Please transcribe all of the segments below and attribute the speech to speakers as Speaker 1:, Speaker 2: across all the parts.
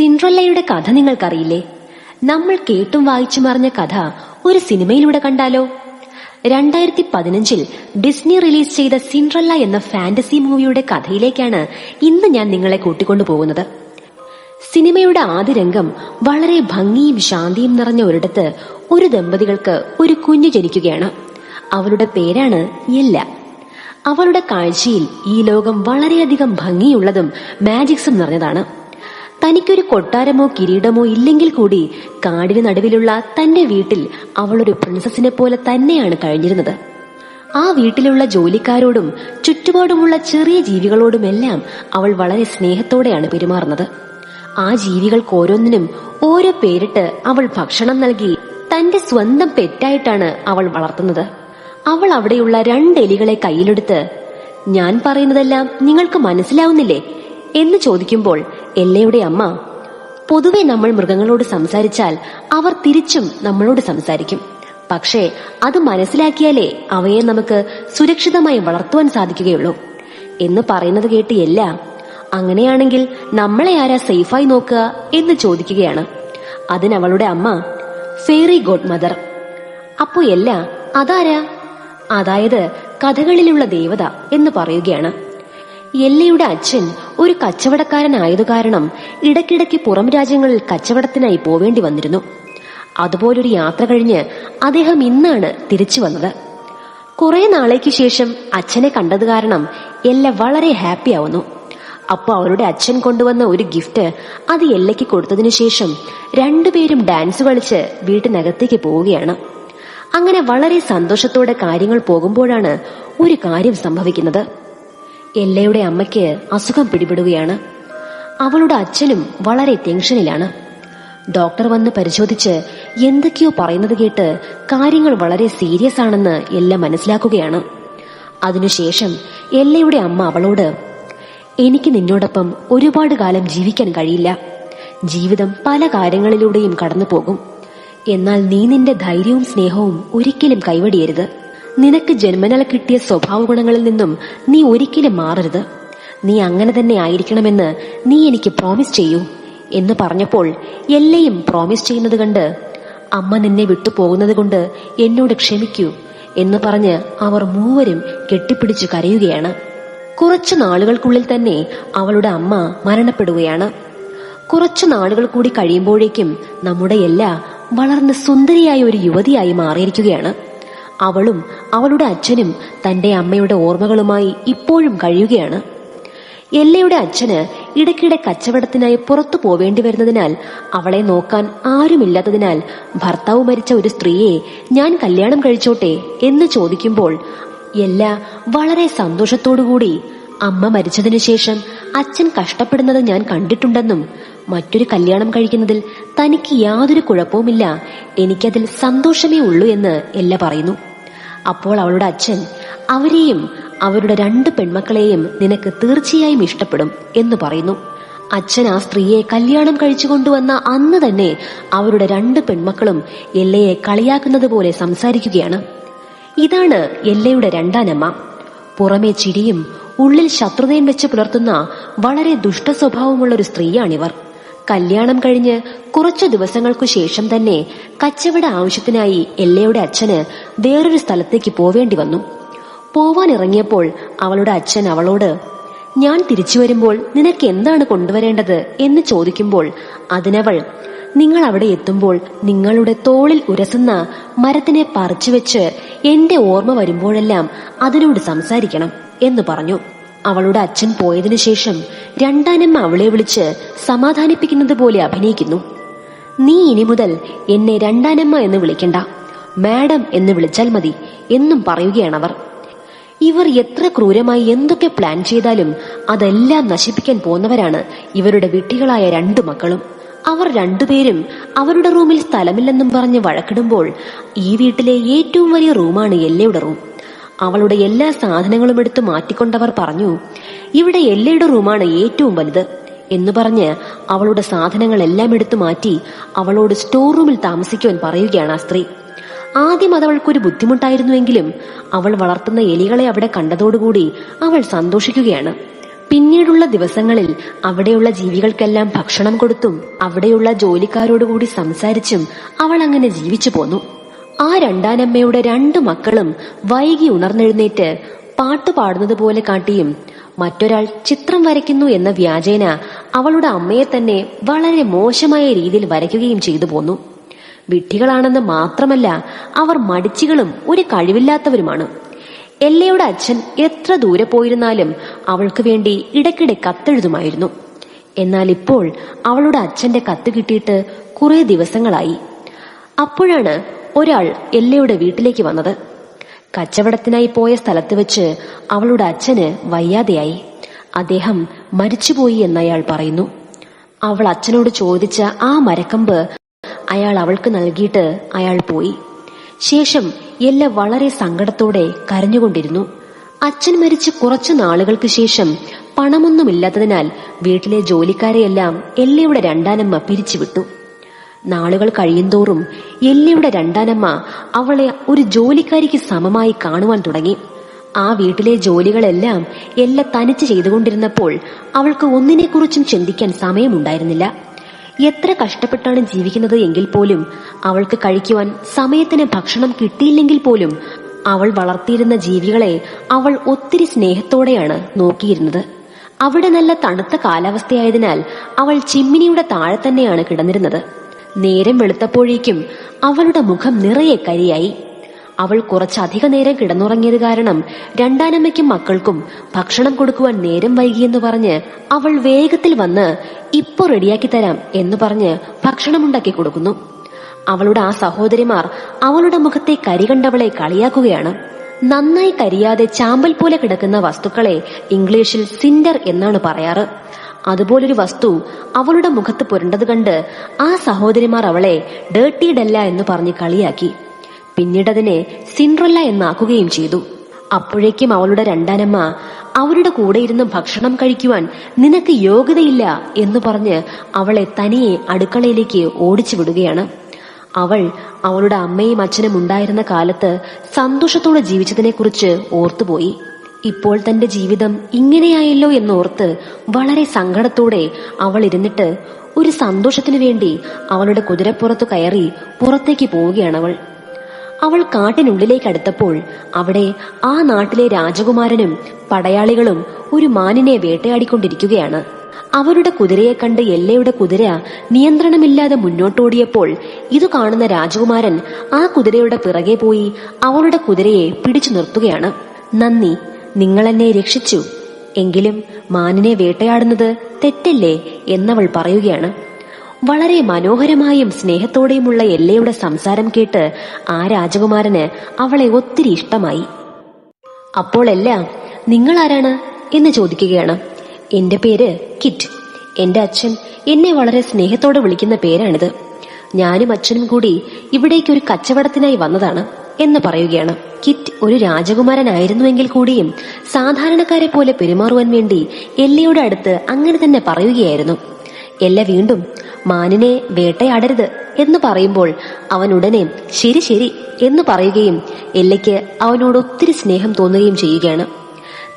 Speaker 1: സിൻഡ്രല്ലയുടെ കഥ നിങ്ങൾക്കറിയില്ലേ? നമ്മൾ കേട്ടും വായിച്ചു മറിഞ്ഞ കഥ ഒരു സിനിമയിലൂടെ കണ്ടാലോ? രണ്ടായിരത്തി പതിനഞ്ചിൽ ഡിസ്നി റിലീസ് ചെയ്ത സിൻഡ്രല്ല എന്ന ഫാന്റസി മൂവിയുടെ കഥയിലേക്കാണ് ഇന്ന് ഞാൻ നിങ്ങളെ കൂട്ടിക്കൊണ്ടു പോകുന്നത്. സിനിമയുടെ ആദ്യ രംഗം വളരെ ഭംഗിയും ശാന്തിയും നിറഞ്ഞ ഒരിടത്ത് ഒരു ദമ്പതികൾക്ക് ഒരു കുഞ്ഞു ജനിക്കുകയാണ്. അവരുടെ പേരാണ് എല്ല. അവളുടെ കാഴ്ചയിൽ ഈ ലോകം വളരെയധികം ഭംഗിയുള്ളതും മാജിക്സും നിറഞ്ഞതാണ്. തനിക്കൊരു കൊട്ടാരമോ കിരീടമോ ഇല്ലെങ്കിൽ കൂടി കാടിന് നടുവിലുള്ള തന്റെ വീട്ടിൽ അവളൊരു പ്രിൻസസിനെ പോലെ തന്നെയാണ് കഴിഞ്ഞിരുന്നത്. ആ വീട്ടിലുള്ള ജോലിക്കാരോടും ചുറ്റുപാടുമുള്ള ചെറിയ ജീവികളോടുമെല്ലാം അവൾ വളരെ സ്നേഹത്തോടെയാണ് പെരുമാറുന്നത്. ആ ജീവികൾക്ക് ഓരോന്നിനും ഓരോ പേരിട്ട് അവൾ ഭക്ഷണം നൽകി തന്റെ സ്വന്തം പെറ്റായിട്ടാണ് അവൾ വളർത്തുന്നത്. അവൾ അവിടെയുള്ള രണ്ട് എലികളെ കയ്യിലെടുത്ത് ഞാൻ പറയുന്നതെല്ലാം നിങ്ങൾക്ക് മനസ്സിലാവുന്നില്ലേ? എന്ന് ചോദിക്കുമ്പോൾ എല്ലയുടെ അമ്മ പൊതുവെ നമ്മൾ മൃഗങ്ങളോട് സംസാരിച്ചാൽ അവർ തിരിച്ചും നമ്മളോട് സംസാരിക്കും. പക്ഷേ അത് മനസ്സിലാക്കിയാലേ അവയെ നമുക്ക് സുരക്ഷിതമായി വളർത്തുവാൻ സാധിക്കുകയുള്ളൂ. എന്ന് പറയുന്നത് കേട്ട് എല്ല അങ്ങനെയാണെങ്കിൽ നമ്മളെ ആരാ സേഫായി നോക്കുക? എന്ന് ചോദിക്കുകയാണ്. അതിനവളുടെ അമ്മ ഫേറി ഗോഡ് മദർ. അപ്പോ എല്ലാ അതാരാ? അതായത് കഥകളിലുള്ള ദേവത എന്ന് പറയുകയാണ്. എല്ലയുടെ അച്ഛൻ ഒരു കച്ചവടക്കാരനായതു കാരണം ഇടയ്ക്കിടയ്ക്ക് പുറം രാജ്യങ്ങളിൽ കച്ചവടത്തിനായി പോവേണ്ടി വന്നിരുന്നു. അതുപോലൊരു യാത്ര കഴിഞ്ഞ് അദ്ദേഹം ഇന്നാണ് തിരിച്ചു വന്നത്. കുറെ നാളേക്ക് ശേഷം അച്ഛനെ കണ്ടത് കാരണം എല്ല വളരെ ഹാപ്പി ആവുന്നു. അപ്പോൾ അവരുടെ അച്ഛൻ കൊണ്ടുവന്ന ഒരു ഗിഫ്റ്റ് അത് എല്ലയ്ക്ക് കൊടുത്തതിനു ശേഷം രണ്ടുപേരും ഡാൻസ് കളിച്ച് വീട്ടിനകത്തേക്ക് പോവുകയാണ്. അങ്ങനെ വളരെ സന്തോഷത്തോടെ കാര്യങ്ങൾ പോകുമ്പോഴാണ് ഒരു കാര്യം സംഭവിക്കുന്നത്. എല്ലയുടെ അമ്മയ്ക്ക് അസുഖം പിടിപെടുകയാണ്. അവളുടെ അച്ഛനും വളരെ ടെൻഷനിലാണ്. ഡോക്ടർ വന്ന് പരിശോധിച്ച് എന്തൊക്കെയോ പറയുന്നത് കേട്ട് കാര്യങ്ങൾ വളരെ സീരിയസ് ആണെന്ന് എല്ല മനസ്സിലാക്കുകയാണ്. അതിനുശേഷം എല്ലയുടെ അമ്മ അവളോട് എനിക്ക് നിന്നോടൊപ്പം ഒരുപാട് കാലം ജീവിക്കാൻ കഴിയില്ല. ജീവിതം പല കാര്യങ്ങളിലൂടെയും കടന്നു പോകും എന്നാൽ നീ നിന്റെ ധൈര്യവും സ്നേഹവും ഒരിക്കലും കൈവടിയരുത്. നിനക്ക് ജന്മനല കിട്ടിയ സ്വഭാവ ഗുണങ്ങളിൽ നിന്നും നീ ഒരിക്കലും മാറരുത്. നീ അങ്ങനെ തന്നെ ആയിരിക്കണമെന്ന് നീ എനിക്ക് പ്രോമിസ് ചെയ്യൂ. എന്ന് പറഞ്ഞപ്പോൾ എല്ലയും പ്രോമിസ് ചെയ്യുന്നത് കണ്ട് അമ്മ നിന്നെ വിട്ടു പോകുന്നത് കൊണ്ട് എന്നോട് ക്ഷമിക്കൂ എന്ന് പറഞ്ഞ് അവർ മൂവരും കെട്ടിപ്പിടിച്ചു കരയുകയാണ്. കുറച്ചു നാളുകൾക്കുള്ളിൽ തന്നെ അവളുടെ അമ്മ മരണപ്പെടുകയാണ്. കുറച്ചു നാളുകൾ കൂടി കഴിയുമ്പോഴേക്കും നമ്മുടെ എല്ലാ വളർന്ന് സുന്ദരിയായ ഒരു യുവതിയായി മാറിയിരിക്കുകയാണ്. അവളും അവളുടെ അച്ഛനും തന്റെ അമ്മയുടെ ഓർമ്മകളുമായി ഇപ്പോഴും കഴിയുകയാണ്. എല്ലയുടെ അച്ഛന് ഇടയ്ക്കിടെ കച്ചവടത്തിനായി പുറത്തു പോവേണ്ടി വരുന്നതിനാൽ അവളെ നോക്കാൻ ആരുമില്ലാത്തതിനാൽ ഭർത്താവ് മരിച്ച ഒരു സ്ത്രീയെ ഞാൻ കല്യാണം കഴിച്ചോട്ടെ എന്ന് ചോദിക്കുമ്പോൾ എല്ല വളരെ സന്തോഷത്തോടുകൂടി അമ്മ മരിച്ചതിനു ശേഷം അച്ഛൻ കഷ്ടപ്പെടുന്നത് ഞാൻ കണ്ടിട്ടുണ്ടെന്നും മറ്റൊരു കല്യാണം കഴിക്കുന്നതിൽ തനിക്ക് യാതൊരു കുഴപ്പവുമില്ല എനിക്കതിൽ സന്തോഷമേ ഉള്ളൂ എന്ന് എല്ല പറയുന്നു. അപ്പോൾ അവളുടെ അച്ഛൻ അവരെയും അവരുടെ രണ്ട് പെൺമക്കളെയും നിനക്ക് തീർച്ചയായും ഇഷ്ടപ്പെടും എന്ന് പറയുന്നു. അച്ഛൻ ആ സ്ത്രീയെ കല്യാണം കഴിച്ചു കൊണ്ടുവന്ന അന്ന് തന്നെ അവരുടെ രണ്ട് പെൺമക്കളും എല്ലയെ കളിയാക്കുന്നത് പോലെ സംസാരിക്കുകയാണ്. ഇതാണ് എല്ലയുടെ രണ്ടാനമ്മ പുറമെ ചിരിയും ഉള്ളിൽ ശത്രുതയും വെച്ച് പുലർത്തുന്ന വളരെ ദുഷ്ട സ്വഭാവമുള്ള ഒരു സ്ത്രീയാണിവർ. കല്യാണം കഴിഞ്ഞ് കുറച്ചു ദിവസങ്ങൾക്കു ശേഷം തന്നെ കച്ചവട ആവശ്യത്തിനായി എല്ലയുടെ അച്ഛന് വേറൊരു സ്ഥലത്തേക്ക് പോവേണ്ടി വന്നു. പോവാൻ ഇറങ്ങിയപ്പോൾ അവളുടെ അച്ഛൻ അവളോട് ഞാൻ തിരിച്ചു വരുമ്പോൾ നിനക്ക് എന്താണ് കൊണ്ടുവരേണ്ടത്? എന്ന് ചോദിക്കുമ്പോൾ അതിനവൾ നിങ്ങൾ അവിടെ എത്തുമ്പോൾ നിങ്ങളുടെ തോളിൽ ഉരസുന്ന മരത്തിനെ പറിച്ചു വെച്ച് എന്റെ ഓർമ്മ വരുമ്പോഴെല്ലാം അതിനോട് സംസാരിക്കണം എന്ന് പറഞ്ഞു. അവളുടെ അച്ഛൻ പോയതിനു ശേഷം രണ്ടാനമ്മ അവളെ വിളിച്ച് സമാധാനിപ്പിക്കുന്നത് പോലെ അഭിനയിക്കുന്നു. നീ ഇനി മുതൽ എന്നെ രണ്ടാനമ്മ എന്ന് വിളിക്കണ്ട. മാഡം എന്ന് വിളിച്ചാൽ മതി എന്നും പറയുകയാണവർ. ഇവർ എത്ര ക്രൂരമായി എന്തൊക്കെ പ്ലാൻ ചെയ്താലും അതെല്ലാം നശിപ്പിക്കാൻ പോന്നവരാണ് ഇവരുടെ വിട്ടികളായ രണ്ടു മക്കളും. അവർ രണ്ടുപേരും അവരുടെ റൂമിൽ സ്ഥലമില്ലെന്നും പറഞ്ഞ് വഴക്കിടുമ്പോൾ ഈ വീട്ടിലെ ഏറ്റവും വലിയ റൂമാണ് എല്ലയുടെ റൂം. അവളുടെ എല്ലാ സാധനങ്ങളും എടുത്ത് മാറ്റിക്കൊണ്ടവർ പറഞ്ഞു ഇവിടെ എല്ലയുടെ റൂമാണ് ഏറ്റവും വലുത് എന്ന് പറഞ്ഞ് അവളുടെ സാധനങ്ങളെല്ലാം എടുത്തു മാറ്റി അവളോട് സ്റ്റോർ റൂമിൽ താമസിക്കുവാൻ പറയുകയാണ് ആ സ്ത്രീ. ആദ്യം അത് അവൾക്കൊരു ബുദ്ധിമുട്ടായിരുന്നുവെങ്കിലും അവൾ വളർത്തുന്ന എലികളെ അവിടെ കണ്ടതോടുകൂടി അവൾ സന്തോഷിക്കുകയാണ്. പിന്നീടുള്ള ദിവസങ്ങളിൽ അവിടെയുള്ള ജീവികൾക്കെല്ലാം ഭക്ഷണം കൊടുത്തും അവിടെയുള്ള ജോലിക്കാരോടുകൂടി സംസാരിച്ചും അവൾ അങ്ങനെ ജീവിച്ചു പോന്നു. ആ രണ്ടാനമ്മയുടെ രണ്ട് മക്കളും വൈകി ഉണർന്നെഴുന്നേറ്റ് പാട്ട് പാടുന്നത് പോലെ കാട്ടിയും മറ്റൊരാൾ ചിത്രം വരയ്ക്കുന്നു എന്ന വ്യാജേന അവളുടെ അമ്മയെ തന്നെ വളരെ മോശമായ രീതിയിൽ വരയ്ക്കുകയും ചെയ്തു പോന്നു. വിഡ്ഢികളാണെന്ന് മാത്രമല്ല അവർ മടിച്ചുകളും ഒരു കഴിവില്ലാത്തവരുമാണ്. എല്ലയുടെ അച്ഛൻ എത്ര ദൂരെ പോയിരുന്നാലും അവൾക്ക് വേണ്ടി ഇടയ്ക്കിടെ കത്തെഴുതുമായിരുന്നു. എന്നാൽ ഇപ്പോൾ അവളുടെ അച്ഛന്റെ കത്ത് കിട്ടിയിട്ട് കുറെ ദിവസങ്ങളായി. അപ്പോഴാണ് ഒരാൾ എല്ലയുടെ വീട്ടിലേക്ക് വന്നത്. കച്ചവടത്തിനായി പോയ സ്ഥലത്ത് വെച്ച് അവളുടെ അച്ഛന് വയ്യാതെയായി. അദ്ദേഹം മരിച്ചുപോയി എന്നയാൾ പറയുന്നു. അവൾ അച്ഛനോട് ചോദിച്ച ആ മരക്കമ്പ് അയാൾ അവൾക്ക് നൽകിയിട്ട് അയാൾ പോയി. ശേഷം എല്ല വളരെ സങ്കടത്തോടെ കരഞ്ഞുകൊണ്ടിരുന്നു. അച്ഛൻ മരിച്ച് കുറച്ചു നാളുകൾക്ക് ശേഷം പണമൊന്നുമില്ലാത്തതിനാൽ വീട്ടിലെ ജോലിക്കാരെയെല്ലാം എല്ലയുടെ രണ്ടാനമ്മ പിരിച്ചുവിട്ടു. നാളുകൾ കഴിയുന്തോറും എല്ലിയുടെ രണ്ടാനമ്മ അവളെ ഒരു ജോലിക്കാരിക്ക് സമമായി കാണുവാൻ തുടങ്ങി. ആ വീട്ടിലെ ജോലികളെല്ലാം എല്ല തനിച്ച് ചെയ്തുകൊണ്ടിരുന്നപ്പോൾ അവൾക്ക് ഒന്നിനെക്കുറിച്ചും ചിന്തിക്കാൻ സമയമുണ്ടായിരുന്നില്ല. എത്ര കഷ്ടപ്പെട്ടാണ് ജീവിക്കുന്നത് എങ്കിൽ പോലും അവൾക്ക് കഴിക്കുവാൻ സമയത്തിന് ഭക്ഷണം കിട്ടിയില്ലെങ്കിൽ പോലും അവൾ വളർത്തിയിരുന്ന ജീവികളെ അവൾ ഒത്തിരി സ്നേഹത്തോടെയാണ് നോക്കിയിരുന്നത്. അവിടെ നല്ല തണുത്ത കാലാവസ്ഥയായതിനാൽ അവൾ ചിമ്മിനിയുടെ താഴെ തന്നെയാണ് കിടന്നിരുന്നത്. നേരം വെളുത്തപ്പോഴേക്കും അവളുടെ മുഖം നിറയെ കരിയായി. അവൾ കുറച്ചധിക നേരം കിടന്നുറങ്ങിയത് കാരണം രണ്ടാനമ്മയ്ക്കും മക്കൾക്കും ഭക്ഷണം കൊടുക്കുവാൻ നേരം വൈകിയെന്ന് പറഞ്ഞ് അവൾ വേഗത്തിൽ വന്ന് ഇപ്പൊ റെഡിയാക്കി തരാം എന്ന് പറഞ്ഞ് ഭക്ഷണമുണ്ടാക്കി കൊടുക്കുന്നു. അവളുടെ ആ സഹോദരിമാർ അവളുടെ മുഖത്തെ കരി കണ്ടവളെ കളിയാക്കുകയാണ്. നന്നായി കരിയാതെ ചാമ്പൽ പോലെ കിടക്കുന്ന വസ്തുക്കളെ ഇംഗ്ലീഷിൽ സിൻഡർ എന്നാണ് പറയാറ്. അതുപോലൊരു വസ്തു അവളുടെ മുഖത്ത് പുരണ്ടത് കണ്ട് ആ സഹോദരിമാർ അവളെ ഡേർട്ടി ഡല്ല എന്ന് പറഞ്ഞ് കളിയാക്കി. പിന്നീടതിനെ സിൻഡ്രല്ല എന്നാക്കുകയും ചെയ്തു. അപ്പോഴേക്കും അവളുടെ രണ്ടാനമ്മ അവരുടെ കൂടെ ഇരുന്ന് ഭക്ഷണം കഴിക്കുവാൻ നിനക്ക് യോഗ്യതയില്ല എന്ന് പറഞ്ഞ് അവളെ തനിയെ അടുക്കളയിലേക്ക് ഓടിച്ചു വിടുകയാണ്. അവൾ അവളുടെ അമ്മയും അച്ഛനും ഉണ്ടായിരുന്ന കാലത്ത് സന്തോഷത്തോടെ ജീവിച്ചതിനെക്കുറിച്ച് ഓർത്തുപോയി. ഇപ്പോൾ തന്റെ ജീവിതം ഇങ്ങനെയായല്ലോ എന്നോർത്ത് വളരെ സങ്കടത്തോടെ അവൾ ഇരുന്നിട്ട് ഒരു സന്തോഷത്തിനു വേണ്ടി അവളുടെ കുതിരപ്പുറത്തു കയറി പുറത്തേക്ക് പോവുകയാണവൾ. അവൾ കാട്ടിനുള്ളിലേക്ക് അടുത്തപ്പോൾ അവിടെ ആ നാട്ടിലെ രാജകുമാരനും പടയാളികളും ഒരു മാനിനെ വേട്ടയാടിക്കൊണ്ടിരിക്കുകയാണ്. അവരുടെ കുതിരയെ കണ്ട് എല്ലയുടെ കുതിര നിയന്ത്രണമില്ലാതെ മുന്നോട്ടോടിയപ്പോൾ ഇത് കാണുന്ന രാജകുമാരൻ ആ കുതിരയുടെ പിറകെ പോയി അവളുടെ കുതിരയെ പിടിച്ചു നിർത്തുകയാണ്. നന്ദി. നിങ്ങൾ എന്നെ രക്ഷിച്ചു. എങ്കിലും മാനിനെ വേട്ടയാടുന്നത് തെറ്റല്ലേ എന്നവൾ പറയുകയാണ്. വളരെ മനോഹരമായും സ്നേഹത്തോടെയുമുള്ള എല്ലയുടെ സംസാരം കേട്ട് ആ രാജകുമാരന് അവളെ ഒത്തിരി ഇഷ്ടമായി. അപ്പോൾ എല്ല നിങ്ങൾ ആരാണ് എന്ന് ചോദിക്കുകയാണ്. എന്റെ പേര് കിറ്റ്. എന്റെ അച്ഛൻ എന്നെ വളരെ സ്നേഹത്തോടെ വിളിക്കുന്ന പേരാണിത്. ഞാനും അച്ഛനും കൂടി ഇവിടേക്ക് ഒരു കച്ചവടത്തിനായി വന്നതാണ്. എന്ന് പറയുകയാണ്. കിറ്റ് ഒരു രാജകുമാരനായിരുന്നുവെങ്കിൽ കൂടിയും സാധാരണക്കാരെ പോലെ പെരുമാറുവാൻ വേണ്ടി എല്ലയുടെ അടുത്ത് അങ്ങനെ തന്നെ പറയുകയായിരുന്നു. എല്ല വീണ്ടും മാനിനെ വേട്ടയാടരുത് എന്ന് പറയുമ്പോൾ അവൻ ഉടനെ ശരി ശരി എന്ന് പറയുകയും എല്ലയ്ക്ക് അവനോട് ഒത്തിരി സ്നേഹം തോന്നുകയും ചെയ്യുകയാണ്.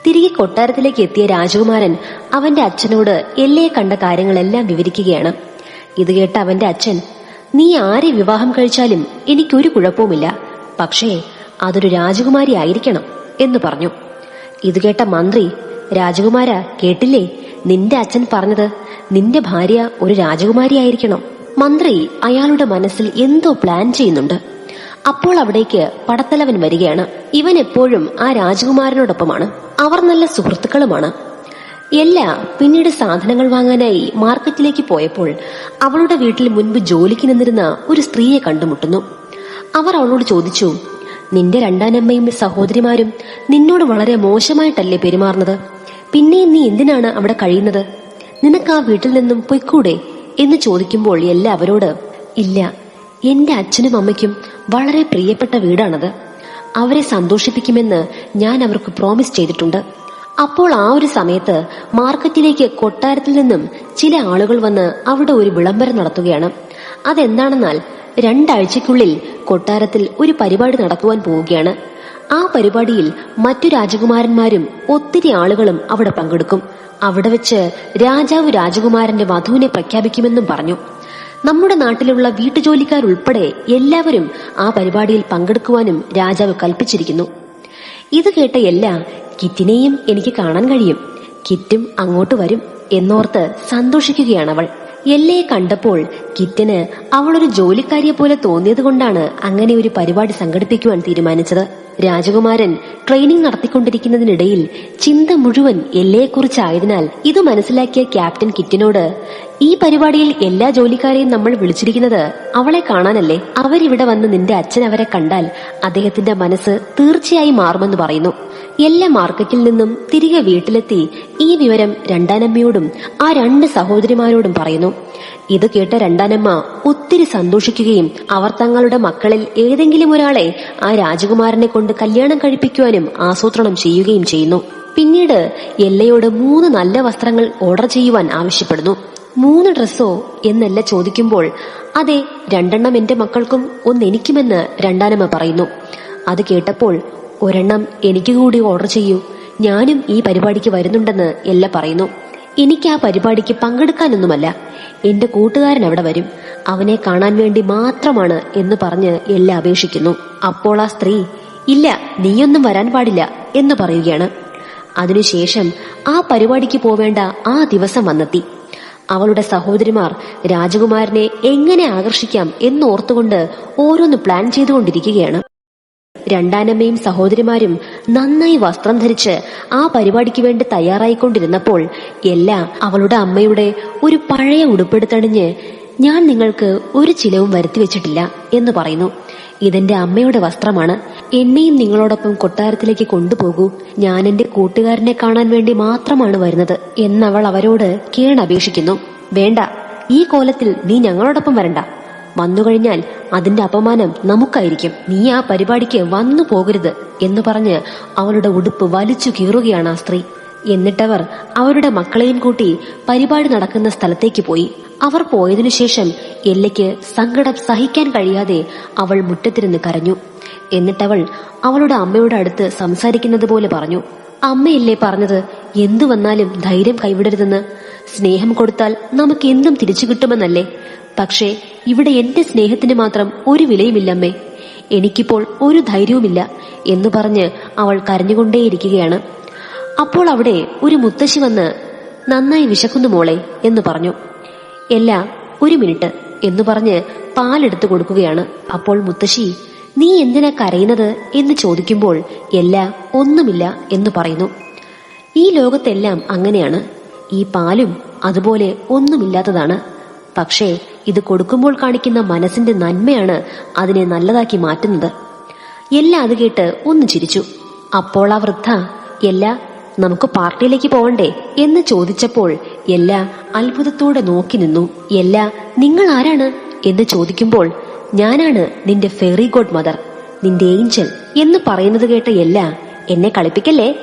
Speaker 1: തിരികെ കൊട്ടാരത്തിലേക്ക് എത്തിയ രാജകുമാരൻ അവന്റെ അച്ഛനോട് എല്ലയെ കണ്ട കാര്യങ്ങളെല്ലാം വിവരിക്കുകയാണ്. ഇത് കേട്ട അവന്റെ അച്ഛൻ നീ ആരെ വിവാഹം കഴിച്ചാലും എനിക്കൊരു കുഴപ്പവുമില്ല. പക്ഷേ അതൊരു രാജകുമാരി ആയിരിക്കണം എന്ന് പറഞ്ഞു. ഇത് കേട്ട മന്ത്രി രാജകുമാര കേട്ടില്ലേ? നിന്റെ അച്ഛൻ പറഞ്ഞത് നിന്റെ ഭാര്യ ഒരു രാജകുമാരി ആയിരിക്കണം മന്ത്രി അയാളുടെ മനസ്സിൽ എന്തോ പ്ലാൻ ചെയ്യുന്നുണ്ട്. അപ്പോൾ അവിടേക്ക് പടത്തലവൻ വരികയാണ്. ഇവൻ എപ്പോഴും ആ രാജകുമാരനോടൊപ്പമാണ്. അവർ നല്ല സുഹൃത്തുക്കളുമാണ്. എല്ലാ പിന്നീട് സാധനങ്ങൾ വാങ്ങാനായി മാർക്കറ്റിലേക്ക് പോയപ്പോൾ അവളുടെ വീട്ടിൽ മുൻപ് ജോലിക്ക് നിന്നിരുന്ന ഒരു സ്ത്രീയെ കണ്ടുമുട്ടുന്നു. അവർ അവളോട് ചോദിച്ചു നിന്റെ രണ്ടാനമ്മയും സഹോദരിമാരും നിന്നോട് വളരെ മോശമായിട്ടല്ലേ പെരുമാറുന്നത്? പിന്നെ നീ എന്തിനാണ് അവിടെ കഴിയുന്നത്? നിനക്ക് ആ വീട്ടിൽ നിന്നും പൊയ്ക്കൂടെ? എന്ന് ചോദിക്കുമ്പോൾ എല്ലാവരോട് ഇല്ല എന്റെ അച്ഛനും അമ്മയ്ക്കും വളരെ പ്രിയപ്പെട്ട വീടാണത്. അവരെ സന്തോഷിപ്പിക്കുമെന്ന് ഞാൻ അവർക്ക് പ്രോമിസ് ചെയ്തിട്ടുണ്ട്. അപ്പോൾ ആ ഒരു സമയത്ത് മാർക്കറ്റിലേക്ക് കൊട്ടാരത്തിൽ നിന്നും ചില ആളുകൾ വന്ന് അവിടെ ഒരു വിളംബരം നടത്തുകയാണ്. അതെന്താണെന്നാൽ രണ്ടാഴ്ചയ്ക്കുള്ളിൽ കൊട്ടാരത്തിൽ ഒരു പരിപാടി നടക്കുവാൻ പോവുകയാണ്. ആ പരിപാടിയിൽ മറ്റു രാജകുമാരന്മാരും ഒത്തിരി ആളുകളും അവിടെ പങ്കെടുക്കും. അവിടെ വെച്ച് രാജാവ് രാജകുമാരന്റെ വധുവിനെ പ്രഖ്യാപിക്കുമെന്നും പറഞ്ഞു. നമ്മുടെ നാട്ടിലുള്ള വീട്ടുജോലിക്കാരുൾപ്പെടെ എല്ലാവരും ആ പരിപാടിയിൽ പങ്കെടുക്കുവാനും രാജാവ് കൽപ്പിച്ചിരിക്കുന്നു. ഇത് കേട്ട എല്ലാ കിറ്റിനെയും എനിക്ക് കാണാൻ കഴിയും. കിറ്റും അങ്ങോട്ട് വരും എന്നോർത്ത് സന്തോഷിക്കുകയാണവൾ. എല്ലയെ കണ്ടപ്പോൾ കിറ്റിന് അവളൊരു ജോലിക്കാരിയെ പോലെ തോന്നിയതുകൊണ്ടാണ് അങ്ങനെ ഒരു പരിപാടി സംഘടിപ്പിക്കുവാൻ തീരുമാനിച്ചത്. രാജകുമാരൻ ട്രെയിനിങ് നടത്തിക്കൊണ്ടിരിക്കുന്നതിനിടയിൽ ചിന്ത മുഴുവൻ എല്ലയെക്കുറിച്ചായതിനാൽ ഇത് മനസ്സിലാക്കിയ ക്യാപ്റ്റൻ കിറ്റിനോട് ഈ പരിപാടിയിൽ എല്ലാ ജോലിക്കാരെയും നമ്മൾ വിളിച്ചിരിക്കുന്നത് അവളെ കാണാനല്ലേ? അവരിവിടെ വന്ന് നിന്റെ അച്ഛൻ അവരെ കണ്ടാൽ അദ്ദേഹത്തിന്റെ മനസ്സ് തീർച്ചയായും മാറുമെന്ന് പറയുന്നു. എല്ലാ മാർക്കറ്റിൽ നിന്നും തിരികെ വീട്ടിലെത്തി ഈ വിവരം രണ്ടാനമ്മയോടും ആ രണ്ട് സഹോദരിമാരോടും പറയുന്നു. ഇത് കേട്ട രണ്ടാനമ്മ ഒത്തിരി സന്തോഷിക്കുകയും അവർ തങ്ങളുടെ മക്കളിൽ ഏതെങ്കിലും ഒരാളെ ആ രാജകുമാരനെ കൊണ്ട് കല്യാണം കഴിപ്പിക്കുവാനും ആസൂത്രണം ചെയ്യുകയും ചെയ്യുന്നു. പിന്നീട് എല്ലയോട് മൂന്ന് നല്ല വസ്ത്രങ്ങൾ ഓർഡർ ചെയ്യുവാൻ ആവശ്യപ്പെടുന്നു. മൂന്ന് ഡ്രസ്സോ എന്നല്ല ചോദിക്കുമ്പോൾ അതെ രണ്ടെണ്ണം എന്റെ മക്കൾക്കും ഒന്ന് എനിക്കുമെന്ന് രണ്ടാനമ്മ പറയുന്നു. അത് കേട്ടപ്പോൾ ഒരെണ്ണം എനിക്ക് കൂടി ഓർഡർ ചെയ്യൂ. ഞാനും ഈ പരിപാടിക്ക് വരുന്നുണ്ടെന്ന് എല്ല പറയുന്നു. എനിക്ക് ആ പരിപാടിക്ക് പങ്കെടുക്കാനൊന്നുമല്ല. എന്റെ കൂട്ടുകാരൻ അവിടെ വരും. അവനെ കാണാൻ വേണ്ടി മാത്രമാണ് എന്ന് പറഞ്ഞ് എല്ലാം അപേക്ഷിക്കുന്നു. അപ്പോൾ ആ സ്ത്രീ ഇല്ല നീയൊന്നും വരാൻ പാടില്ല എന്ന് പറയുകയാണ്. അതിനുശേഷം ആ പരിപാടിക്ക് പോവേണ്ട ആ ദിവസം വന്നെത്തി. അവളുടെ സഹോദരിമാർ രാജകുമാരനെ എങ്ങനെ ആകർഷിക്കാം എന്നോർത്തുകൊണ്ട് ഓരോന്ന് പ്ലാൻ ചെയ്തുകൊണ്ടിരിക്കുകയാണ്. രണ്ടാനമ്മയും സഹോദരിമാരും നന്നായി വസ്ത്രം ധരിച്ച് ആ പരിപാടിക്ക് വേണ്ടി തയ്യാറായിക്കൊണ്ടിരുന്നപ്പോൾ എല്ലാം അവളുടെ അമ്മയുടെ ഒരു പഴയ ഉടുപ്പെടുത്തണിഞ്ഞ് ഞാൻ നിങ്ങൾക്ക് ഒരു ചിലവും വരുത്തി വെച്ചിട്ടില്ല എന്ന് പറയുന്നു. ഇതെന്റെ അമ്മയുടെ വസ്ത്രമാണ്. എന്നെയും നിങ്ങളോടൊപ്പം കൊട്ടാരത്തിലേക്ക് കൊണ്ടുപോകൂ. ഞാൻ എന്റെ കൂട്ടുകാരനെ കാണാൻ വേണ്ടി മാത്രമാണ് വരുന്നത് എന്നവൾ അവരോട് കേണപേക്ഷിക്കുന്നു. വേണ്ട ഈ കോലത്തിൽ നീ ഞങ്ങളോടൊപ്പം വരണ്ട. വന്നുകഴിഞ്ഞാൽ അതിന്റെ അപമാനം നമുക്കായിരിക്കും. നീ ആ പരിപാടിക്ക് വന്നു പോകരുത് എന്ന് പറഞ്ഞ് അവളുടെ ഉടുപ്പ് വലിച്ചു കീറുകയാണ് ആ സ്ത്രീ. എന്നിട്ടവർ അവരുടെ മക്കളെയും കൂട്ടി പരിപാടി നടക്കുന്ന സ്ഥലത്തേക്ക് പോയി. അവർ പോയതിനു ശേഷം എല്ലയ്ക്ക് സങ്കടം സഹിക്കാൻ കഴിയാതെ അവൾ മുറ്റത്തിരുന്ന് കരഞ്ഞു. എന്നിട്ടവൾ അവളുടെ അമ്മയുടെ അടുത്ത് സംസാരിക്കുന്നത് പോലെ പറഞ്ഞു. അമ്മയല്ലേ പറഞ്ഞത് എന്തു വന്നാലും ധൈര്യം കൈവിടരുതെന്ന്? സ്നേഹം കൊടുത്താൽ നമുക്ക് എന്തും തിരിച്ചു കിട്ടുമെന്നല്ലേ? പക്ഷേ ഇവിടെ എന്റെ സ്നേഹത്തിന് മാത്രം ഒരു വിലയുമില്ലമ്മേ. എനിക്കിപ്പോൾ ഒരു ധൈര്യവുമില്ല എന്ന് പറഞ്ഞ് അവൾ കരഞ്ഞുകൊണ്ടേയിരിക്കുകയാണ്. അപ്പോൾ അവിടെ ഒരു മുത്തശ്ശി വന്ന് നന്നായി വിശക്കുന്നു മോളെ എന്ന് പറഞ്ഞു. എല്ലാ ഒരു മിനിറ്റ് എന്ന് പറഞ്ഞ് പാലെടുത്തു കൊടുക്കുകയാണ്. അപ്പോൾ മുത്തശ്ശി നീ എന്തിനാ കരയുന്നത്? എന്ന് ചോദിക്കുമ്പോൾ എല്ലാ ഒന്നുമില്ല എന്ന് പറയുന്നു. ഈ ലോകത്തെല്ലാം അങ്ങനെയാണ്. ഈ പാലും അതുപോലെ ഒന്നുമില്ലാത്തതാണ്. പക്ഷേ ഇത് കൊടുക്കുമ്പോൾ കാണിക്കുന്ന മനസ്സിന്റെ നന്മയാണ് അതിനെ നല്ലതാക്കി മാറ്റുന്നത്. എല്ലാം അത് കേട്ട് ഒന്ന് ചിരിച്ചു. അപ്പോൾ ആ വൃദ്ധ എല്ലാ നമുക്ക് പാർട്ടിയിലേക്ക് പോകണ്ടേ എന്ന് ചോദിച്ചപ്പോൾ എല്ലാ അത്ഭുതത്തോടെ നോക്കി നിന്നു. എല്ലാ നിങ്ങൾ ആരാണ്? എന്ന് ചോദിക്കുമ്പോൾ ഞാനാണ് നിന്റെ ഫെറി ഗോഡ് മദർ നിന്റെ ഏഞ്ചൽ എന്ന് പറയുന്നത് കേട്ട എല്ലാ എന്നെ കളിപ്പിക്കല്ലേ?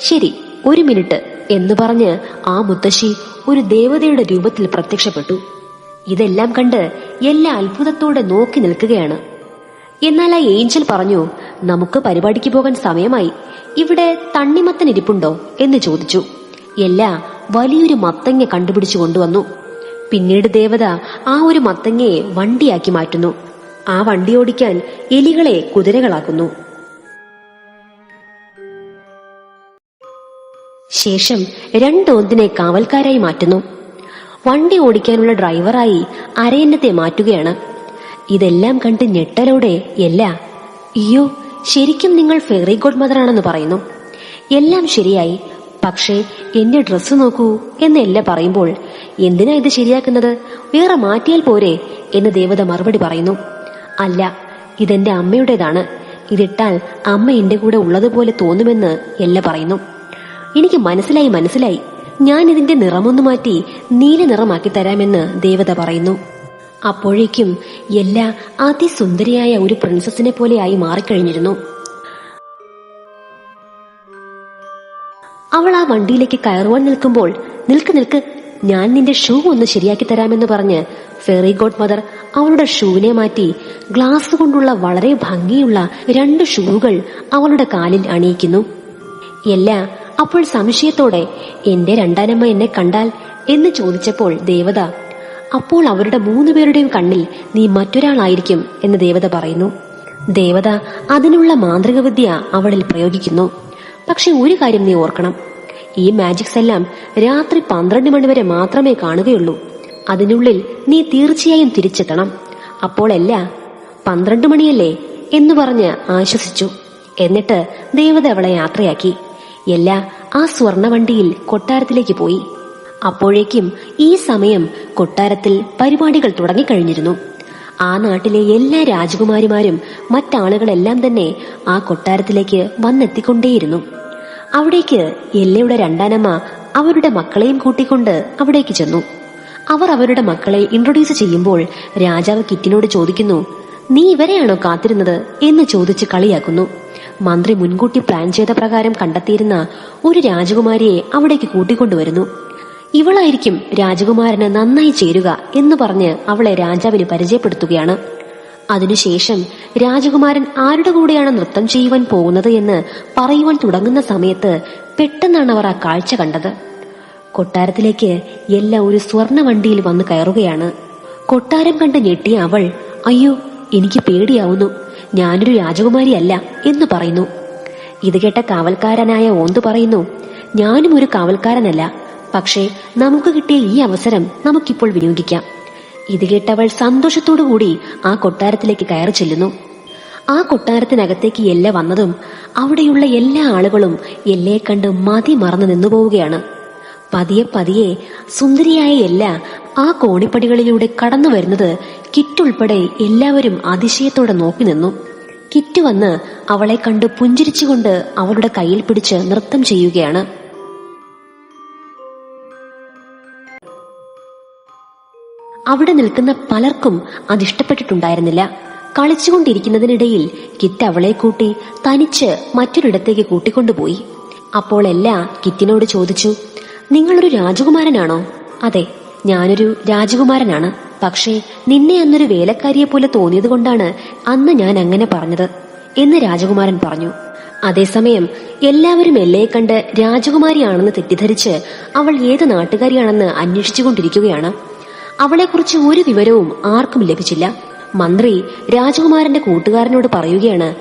Speaker 1: ശരി ഒരു മിനിറ്റ് എന്ന് പറഞ്ഞ് ആ മുത്തശ്ശി ഒരു ദേവതയുടെ രൂപത്തിൽ പ്രത്യക്ഷപ്പെട്ടു. ഇതെല്ലാം കണ്ട് എല്ലാ അത്ഭുതത്തോടെ നോക്കി നിൽക്കുകയാണ്. എന്നാൽ ആ ഏഞ്ചൽ പറഞ്ഞു നമുക്ക് പരിപാടിക്ക് പോകാൻ സമയമായി. ഇവിടെ തണ്ണിമത്തൻ ഇരിപ്പുണ്ടോ? എന്ന് ചോദിച്ചു. എല്ലാ വലിയൊരു മത്തങ്ങ കണ്ടുപിടിച്ചു കൊണ്ടുവന്നു. പിന്നീട് ദേവത ആ ഒരു മത്തങ്ങയെ വണ്ടിയാക്കി മാറ്റുന്നു. ആ വണ്ടി ഓടിക്കാൻ എലികളെ കുതിരകളാക്കുന്നു. ശേഷം രണ്ടോന്തിനെ കാവൽക്കാരായി മാറ്റുന്നു. വണ്ടി ഓടിക്കാനുള്ള ഡ്രൈവറായി അരയന്നത്തെ മാറ്റുകയാണ്. ഇതെല്ലാം കണ്ട് ഞെട്ടലോടെ എല്ലാ അയ്യോ ശരിക്കും നിങ്ങൾ ഫെറി ഗോഡ് മദറാണെന്ന് പറയുന്നു. എല്ലാം ശരിയായി. പക്ഷേ എന്റെ ഡ്രസ്സ് നോക്കൂ എന്ന് എല്ല പറയുമ്പോൾ എന്തിനാ ഇത് ശരിയാക്കുന്നത്? വേറെ മാറ്റിയാൽ പോരെ എന്ന് ദേവത മറുപടി പറയുന്നു. അല്ല ഇതെന്റെ അമ്മയുടേതാണ്. ഇതിട്ടാൽ അമ്മ എന്റെ കൂടെ ഉള്ളതുപോലെ തോന്നുമെന്ന് എല്ല പറയുന്നു. എനിക്ക് മനസ്സിലായി മനസ്സിലായി. ഞാൻ ഇതിന്റെ നിറമൊന്നു മാറ്റി നീല നിറമാക്കി തരാമെന്ന് ദേവത പറയുന്നു. അപ്പോഴേക്കും എല്ലാ അതിസുന്ദരിയായ ഒരു പ്രിൻസസിനെ പോലെയായി മാറിക്കഴിഞ്ഞിരുന്നു. അവൾ ആ വണ്ടിയിലേക്ക് കയറുവാൻ നിൽക്കുമ്പോൾ നിൽക്ക് നിൽക്ക് ഞാൻ നിന്റെ ഷൂ ഒന്ന് ശരിയാക്കി തരാമെന്ന് പറഞ്ഞ് ഫെറി ഗോഡ് മദർ അവളുടെ ഷൂവിനെ മാറ്റി ഗ്ലാസ് കൊണ്ടുള്ള വളരെ ഭംഗിയുള്ള രണ്ട് ഷൂകൾ അവളുടെ കാലിൽ അണിയിക്കുന്നു. എല്ലാ അപ്പോൾ സംശയത്തോടെ എന്റെ രണ്ടാനമ്മ എന്നെ കണ്ടാൽ? എന്ന് ചോദിച്ചപ്പോൾ ദേവത അപ്പോൾ അവരുടെ മൂന്നുപേരുടെയും കണ്ണിൽ നീ മറ്റൊരാളായിരിക്കും എന്ന് ദേവത പറയുന്നു. ദേവത അതിനുള്ള മാന്ത്രികവിദ്യ അവളിൽ പ്രയോഗിക്കുന്നു. പക്ഷെ ഒരു കാര്യം നീ ഓർക്കണം. ഈ മാജിക്സ് എല്ലാം രാത്രി പന്ത്രണ്ട് മണിവരെ മാത്രമേ കാണുകയുള്ളൂ. അതിനുള്ളിൽ നീ തീർച്ചയായും തിരിച്ചെത്തണം. അപ്പോഴല്ല പന്ത്രണ്ട് മണിയല്ലേ? എന്ന് പറഞ്ഞ് ആശ്വസിച്ചു. എന്നിട്ട് ദേവത അവളെ യാത്രയാക്കി. എല്ലാ ആ സ്വർണവണ്ടിയിൽ കൊട്ടാരത്തിലേക്ക് പോയി. അപ്പോഴേക്കും ഈ സമയം കൊട്ടാരത്തിൽ പരിപാടികൾ തുടങ്ങിക്കഴിഞ്ഞിരുന്നു. ആ നാട്ടിലെ എല്ലാ രാജകുമാരിമാരും മറ്റാളുകളെല്ലാം തന്നെ ആ കൊട്ടാരത്തിലേക്ക് വന്നെത്തിക്കൊണ്ടേയിരുന്നു. അവിടേക്ക് എല്ലയുടെ രണ്ടാനമ്മ അവരുടെ മക്കളെയും കൂട്ടിക്കൊണ്ട് അവിടേക്ക് ചെന്നു. അവർ അവരുടെ മക്കളെ ഇൻട്രൊഡ്യൂസ് ചെയ്യുമ്പോൾ രാജാവ് കിറ്റിനോട് ചോദിക്കുന്നു നീ ഇവരെയാണോ കാത്തിരുന്നത്? എന്ന് ചോദിച്ച് കളിയാക്കുന്നു. മന്ത്രി മുൻകൂട്ടി പ്ലാൻ ചെയ്ത പ്രകാരം കണ്ടെത്തിയിരുന്ന ഒരു രാജകുമാരിയെ അവിടേക്ക് കൂട്ടിക്കൊണ്ടുവരുന്നു. ഇവളായിരിക്കും രാജകുമാരന് നന്നായി ചേരുക എന്ന് പറഞ്ഞ് അവളെ രാജാവിന് പരിചയപ്പെടുത്തുകയാണ്. അതിനുശേഷം രാജകുമാരൻ ആരുടെ കൂടെയാണ് നൃത്തം ചെയ്യുവാൻ പോകുന്നത് എന്ന് പറയുവാൻ തുടങ്ങുന്ന സമയത്ത് പെട്ടെന്നാണ് അവർ ആ കാഴ്ച കണ്ടത്. കൊട്ടാരത്തിലേക്ക് എല്ലാം ഒരു സ്വർണ വണ്ടിയിൽ വന്ന് കയറുകയാണ്. കൊട്ടാരം കണ്ട് ഞെട്ടിയ അവൾ അയ്യോ എനിക്ക് പേടിയാവുന്നു. ഞാനൊരു രാജകുമാരിയല്ല എന്ന് പറയുന്നു. ഇത് കേട്ട കാവൽക്കാരനായ ഓന്ത് പറയുന്നു ഞാനും ഒരു കാവൽക്കാരനല്ല. പക്ഷേ നമുക്ക് കിട്ടിയ ഈ അവസരം നമുക്കിപ്പോൾ വിനിയോഗിക്കാം. ഇത് കേട്ടവൾ സന്തോഷത്തോടുകൂടി ആ കൊട്ടാരത്തിലേക്ക് കയറി ചെല്ലുന്നു. ആ കൊട്ടാരത്തിനകത്തേക്ക് എല്ല വന്നതും അവിടെയുള്ള എല്ലാ ആളുകളും എല്ലയെ കണ്ട് മതി മറന്നു നിന്നുപോവുകയാണ്. പതിയെ പതിയെ സുന്ദരിയായ എല്ല ആ കോണിപ്പടികളിലൂടെ കടന്നു വരുന്നത് കിറ്റുൾപ്പെടെ എല്ലാവരും അതിശയത്തോടെ നോക്കി നിന്നു. കിറ്റ് വന്ന് അവളെ കണ്ട് പുഞ്ചിരിച്ചുകൊണ്ട് അവളുടെ കയ്യിൽ പിടിച്ച് നൃത്തം ചെയ്യുകയാണ്. അവിടെ നിൽക്കുന്ന പലർക്കും അതിഷ്ടപ്പെട്ടിട്ടുണ്ടായിരുന്നില്ല കളിച്ചുകൊണ്ടിരിക്കുന്നതിനിടയിൽ കിറ്റ് അവളെ കൂട്ടി തനിച്ച് മറ്റൊരിടത്തേക്ക് കൂട്ടിക്കൊണ്ടുപോയി. അപ്പോൾ എല്ലാ കിറ്റിനോട് ചോദിച്ചു നിങ്ങളൊരു രാജകുമാരനാണോ? അതെ ഞാനൊരു രാജകുമാരനാണ്. പക്ഷേ നിന്നെ അന്നൊരു വേലക്കാരിയെ പോലെ തോന്നിയതുകൊണ്ടാണ് അന്ന് ഞാൻ അങ്ങനെ പറഞ്ഞത് എന്ന് രാജകുമാരൻ പറഞ്ഞു. അതേസമയം എല്ലാവരും എല്ലയെ കണ്ട് രാജകുമാരിയാണെന്ന് തെറ്റിദ്ധരിച്ച് അവൾ ഏത് നാട്ടുകാരിയാണെന്ന് അന്വേഷിച്ചുകൊണ്ടിരിക്കുകയാണ്. അവളെക്കുറിച്ച് ഒരു വിവരവും ആർക്കും ലഭിച്ചില്ല. മന്ത്രി രാജകുമാരന്റെ കൂട്ടുകാരനോട് പറയുകയാണ്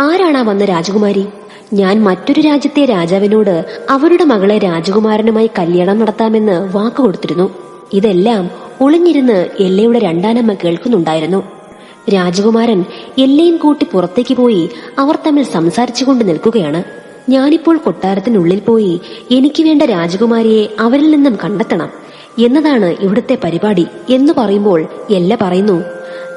Speaker 1: ആരാണാ വന്ന രാജകുമാരി? ഞാൻ മറ്റൊരു രാജ്യത്തെ രാജാവിനോട് അവരുടെ മകളെ രാജകുമാരനുമായി കല്യാണം നടത്താമെന്ന് വാക്കുകൊടുത്തിരുന്നു ഇതെല്ലാം ഒളിഞ്ഞിരുന്ന് എല്ലയുടെ രണ്ടാനമ്മ കേൾക്കുന്നുണ്ടായിരുന്നു. രാജകുമാരൻ എല്ലയും കൂട്ടി പുറത്തേക്ക് പോയി അവർ തമ്മിൽ സംസാരിച്ചുകൊണ്ട് നിൽക്കുകയാണ്. ഞാനിപ്പോൾ കൊട്ടാരത്തിനുള്ളിൽ പോയി എനിക്ക് വേണ്ട രാജകുമാരിയെ അവരിൽ നിന്നും കണ്ടെത്തണം എന്നതാണ് ഇവിടുത്തെ പരിപാടി എന്ന് പറയുമ്പോൾ എല്ല പറയുന്നു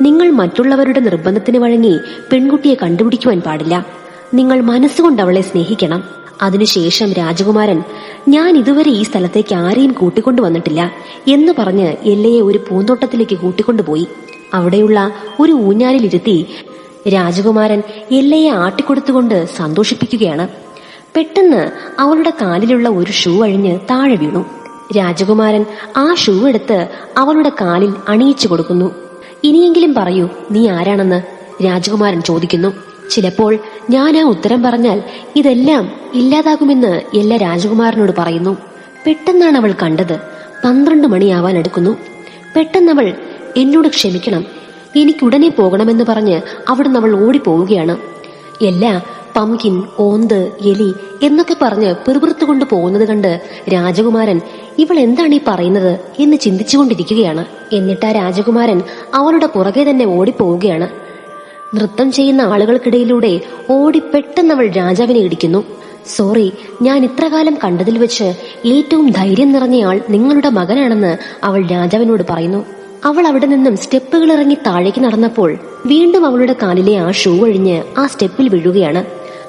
Speaker 1: നിങ്ങൾ മറ്റുള്ളവരുടെ നിർബന്ധത്തിന് വഴങ്ങി പെൺകുട്ടിയെ കണ്ടുപിടിക്കുവാൻ പാടില്ല. നിങ്ങൾ മനസ്സുകൊണ്ട് അവളെ സ്നേഹിക്കണം. അതിനുശേഷം രാജകുമാരൻ ഞാൻ ഇതുവരെ ഈ സ്ഥലത്തേക്ക് ആരെയും കൂട്ടിക്കൊണ്ടു വന്നിട്ടില്ല എന്ന് പറഞ്ഞ് എല്ലയെ ഒരു പൂന്തോട്ടത്തിലേക്ക് കൂട്ടിക്കൊണ്ടുപോയി അവിടെയുള്ള ഒരു ഊഞ്ഞാലിലിരുത്തി രാജകുമാരൻ എല്ലയെ ആട്ടിക്കൊടുത്തുകൊണ്ട് സന്തോഷിപ്പിക്കുകയാണ്. പെട്ടെന്ന് അവളുടെ കാലിലുള്ള ഒരു ഷൂ അഴിഞ്ഞ് താഴെ വീണു. രാജകുമാരൻ ആ ഷൂ എടുത്ത് അവളുടെ കാലിൽ അണിയിച്ചു കൊടുക്കുന്നു. ഇനിയെങ്കിലും പറയൂ നീ ആരാണെന്ന്? രാജകുമാരൻ ചോദിക്കുന്നു. ചിലപ്പോൾ ഞാൻ ആ ഉത്തരം പറഞ്ഞാൽ ഇതെല്ലാം ഇല്ലാതാകുമെന്ന് എല്ലാ രാജകുമാരനോട് പറയുന്നു. പെട്ടെന്നാണ് അവൾ കണ്ടത്. പന്ത്രണ്ട് മണിയാവാൻ അടുക്കുന്നു പെട്ടെന്നവൾ എന്നോട് ക്ഷമിക്കണം. എനിക്ക് ഉടനെ പോകണമെന്ന് പറഞ്ഞ് അവിടുന്ന് അവൾ ഓടിപ്പോവുകയാണ്. എല്ലാ പംകിൻ ഓന്ത് എലി എന്നൊക്കെ പറഞ്ഞ് പിറുപിറുത്തുകൊണ്ട് പോകുന്നത് കണ്ട് രാജകുമാരൻ ഇവൾ എന്താണ് ഈ പറയുന്നത്? എന്ന് ചിന്തിച്ചുകൊണ്ടിരിക്കുകയാണ്. എന്നിട്ട് ആ രാജകുമാരൻ അവളുടെ പുറകെ തന്നെ ഓടിപ്പോവുകയാണ്. നൃത്തം ചെയ്യുന്ന ആളുകൾക്കിടയിലൂടെ ഓടി പെട്ടെന്ന് അവൾ രാജാവിനെ ഇടിക്കുന്നു. സോറി ഞാൻ ഇത്രകാലം കണ്ടതിൽ വെച്ച് ഏറ്റവും ധൈര്യം നിറഞ്ഞയാൾ നിങ്ങളുടെ മകനാണെന്ന് അവൾ രാജാവിനോട് പറയുന്നു. അവൾ അവിടെ നിന്നും സ്റ്റെപ്പുകൾ ഇറങ്ങി താഴേക്ക് നടന്നപ്പോൾ വീണ്ടും അവളുടെ കാലിലെ ആ ഷൂ ഒഴിഞ്ഞ് ആ സ്റ്റെപ്പിൽ വീഴുകയാണ്.